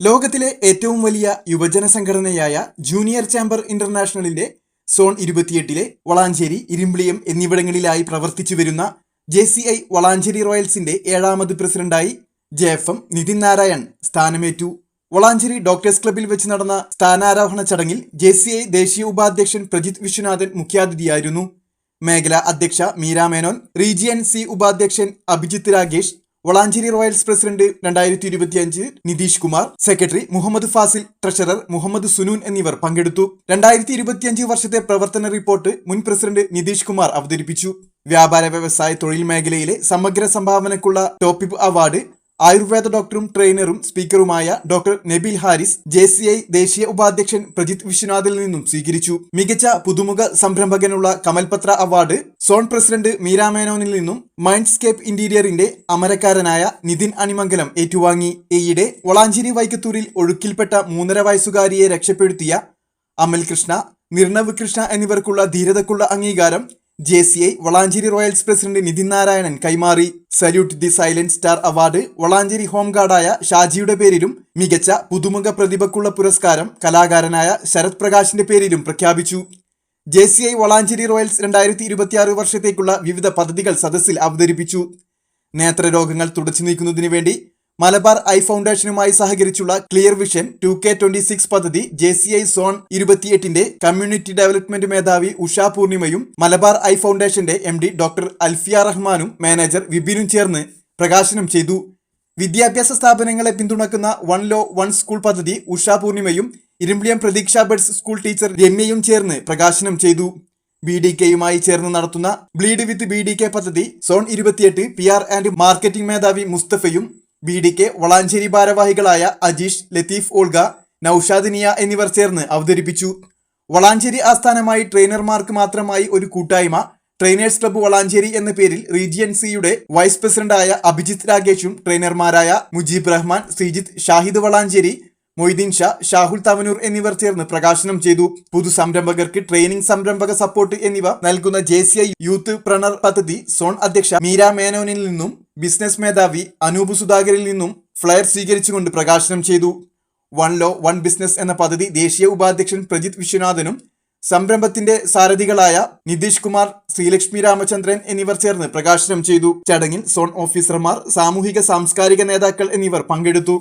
ലോകത്തിലെ ഏറ്റവും വലിയ യുവജന സംഘടനയായ ജൂനിയർ ചാമ്പർ ഇന്റർനാഷണലിന്റെ സോൺ ഇരുപത്തിയെട്ടിലെ വളാഞ്ചേരി ഇരുമ്പിളിയം എന്നിവിടങ്ങളിലായി പ്രവർത്തിച്ചു വരുന്ന ജെ സി ഐ വളാഞ്ചേരി റോയൽസിന്റെ ഏഴാമത് പ്രസിഡന്റായി J F M Nithin Narayan സ്ഥാനമേറ്റു. Valanchery doctors ക്ലബ്ബിൽ വെച്ച് നടന്ന സ്ഥാനാരോഹണ ചടങ്ങിൽ ജെ സി ഐ ദേശീയ ഉപാധ്യക്ഷൻ പ്രജിത് വിശ്വനാഥൻ മുഖ്യാതിഥിയായിരുന്നു. മേഖലാ അധ്യക്ഷ മീര മേനോൻ റീജിയൻ സി ഉപാധ്യക്ഷൻ അഭിജിത്ത് രാഗേഷ് വളാഞ്ചേരി റോയൽസ് പ്രസിഡന്റ് രണ്ടായിരത്തി ഇരുപത്തിയഞ്ച് നിതീഷ് കുമാർ സെക്രട്ടറി മുഹമ്മദ് ഫാസിൽ ട്രഷറർ മുഹമ്മദ് സുനൂൻ എന്നിവർ പങ്കെടുത്തു. രണ്ടായിരത്തി ഇരുപത്തിയഞ്ച് വർഷത്തെ പ്രവർത്തന റിപ്പോർട്ട് മുൻ പ്രസിഡന്റ് നിതീഷ് കുമാർ അവതരിപ്പിച്ചു. വ്യാപാര വ്യവസായ തൊഴിൽ മേഖലയിലെ സമഗ്ര സംഭാവനക്കുള്ള ടോപ്പിപ്പ് അവാർഡ് ആയുർവേദ ഡോക്ടറും ട്രെയിനറും സ്പീക്കറുമായ doctor Nabeel Haris J C I ദേശീയ ഉപാധ്യക്ഷൻ പ്രജിത് വിശ്വനാഥിൽ നിന്നും സ്വീകരിച്ചു. മികച്ച പുതുമുഖ സംരംഭകനുള്ള കമൽപത്ര അവാർഡ് സോൺ പ്രസിഡന്റ് മീരാമേനോനിൽ നിന്നും മൈൻഡ്സ്കേപ്പ് ഇന്റീരിയറിന്റെ അമരക്കാരനായ നിതിൻ അണിമംഗലം ഏറ്റുവാങ്ങി. ഈയിടെ വളാഞ്ചേരി വൈക്കത്തൂരിൽ ഒഴുക്കിൽപ്പെട്ട മൂന്നര വയസ്സുകാരിയെ രക്ഷപ്പെടുത്തിയ അമൽ കൃഷ്ണ നിർണവ് കൃഷ്ണ എന്നിവർക്കുള്ള ധീരതക്കുള്ള അംഗീകാരം J C I Valanchery Royals president Nithin Narayanan കൈമാറി. Salute the silent star award Valanchery ഹോംഗാർഡായ ഷാജിയുടെ പേരിലും മികച്ച പുതുമുഖ പ്രതിഭക്കുള്ള പുരസ്കാരം കലാകാരനായ ശരത് പ്രകാശിന്റെ പേരിലും പ്രഖ്യാപിച്ചു. J C I Valanchery Royals രണ്ടായിരത്തി ഇരുപത്തിയാറ് വർഷത്തേക്കുള്ള വിവിധ പദ്ധതികൾ സദസ്സിൽ അവതരിപ്പിച്ചു. നേത്രരോഗങ്ങൾ തുടച്ചു നീക്കുന്നതിനു വേണ്ടി മലബാർ ഐ ഫൗണ്ടേഷനുമായി സഹകരിച്ചുള്ള clear vision two K twenty six പദ്ധതി ജെ സി ഐ സോൺ ഇരുപത്തിയെട്ടിന്റെ കമ്മ്യൂണിറ്റി ഡെവലപ്മെന്റ് മേധാവി ഉഷാ പൂർണിമയും മലബാർ ഐ ഫൗണ്ടേഷന്റെ എം ഡി ഡോക്ടർ അൽഫിയ റഹ്മാനും മാനേജർ വിബിനും ചേർന്ന് പ്രകാശനം ചെയ്തു. വിദ്യാഭ്യാസ സ്ഥാപനങ്ങളെ പിന്തുണക്കുന്ന വൺ ലോ വൺ സ്കൂൾ പദ്ധതി ഉഷാ പൂർണിമയും ഇരുമ്പിളിയം പ്രതീക്ഷ ബഡ്സ് സ്കൂൾ ടീച്ചർ രമ്യയും ചേർന്ന് പ്രകാശനം ചെയ്തു. ബി ഡി കെയുമായി ചേർന്ന് നടത്തുന്ന bleed with B D K പദ്ധതി സോൺ ഇരുപത്തിയെട്ട് പി ആർ ആൻഡ് മാർക്കറ്റിംഗ് മേധാവി മുസ്തഫയും ബി ഡി കെ വളാഞ്ചേരി ഭാരവാഹികളായ അജീഷ് ലത്തീഫ് ഓൾഗ നൌഷാദ് നിയ എന്നിവർ ചേർന്ന് അവതരിപ്പിച്ചു. വളാഞ്ചേരി ആസ്ഥാനമായി ട്രെയിനർമാർക്ക് മാത്രമായി ഒരു കൂട്ടായ്മ ട്രെയിനേഴ്സ് ക്ലബ്ബ് വളാഞ്ചേരി എന്ന പേരിൽ റീജിയൻ സിയുടെ വൈസ് പ്രസിഡന്റായ അഭിജിത്ത് രാഗേഷും ട്രെയിനർമാരായ മുജീബ് റഹ്മാൻ ശ്രീജിത്ത് ഷാഹിദ് വളാഞ്ചേരി മൊയ്തീൻ ഷാ ഷാഹുൽ തവനൂർ എന്നിവർ ചേർന്ന് പ്രകാശനം ചെയ്തു. പുതു സംരംഭകർക്ക് ട്രെയിനിംഗ് സംരംഭക സപ്പോർട്ട് എന്നിവ നൽകുന്ന ജെ യൂത്ത് പ്രണർ പദ്ധതി സോൺ അധ്യക്ഷ മീര മേനോനിൽ നിന്നും ബിസിനസ് മേധാവി അനൂപ് സുധാകരിൽ നിന്നും ഫ്ലയർ സ്വീകരിച്ചുകൊണ്ട് പ്രകാശനം ചെയ്തു. വൺ ലോ വൺ ബിസിനസ് എന്ന പദ്ധതി ദേശീയ ഉപാധ്യക്ഷൻ പ്രജിത് വിശ്വനാഥനും സംരംഭത്തിന്റെ സാരഥികളായ നിതീഷ് കുമാർ ശ്രീലക്ഷ്മി രാമചന്ദ്രൻ എന്നിവർ ചേർന്ന് പ്രകാശനം ചെയ്തു. ചടങ്ങിൽ സോൺ ഓഫീസർമാർ സാമൂഹിക സാംസ്കാരിക നേതാക്കൾ എന്നിവർ പങ്കെടുത്തു.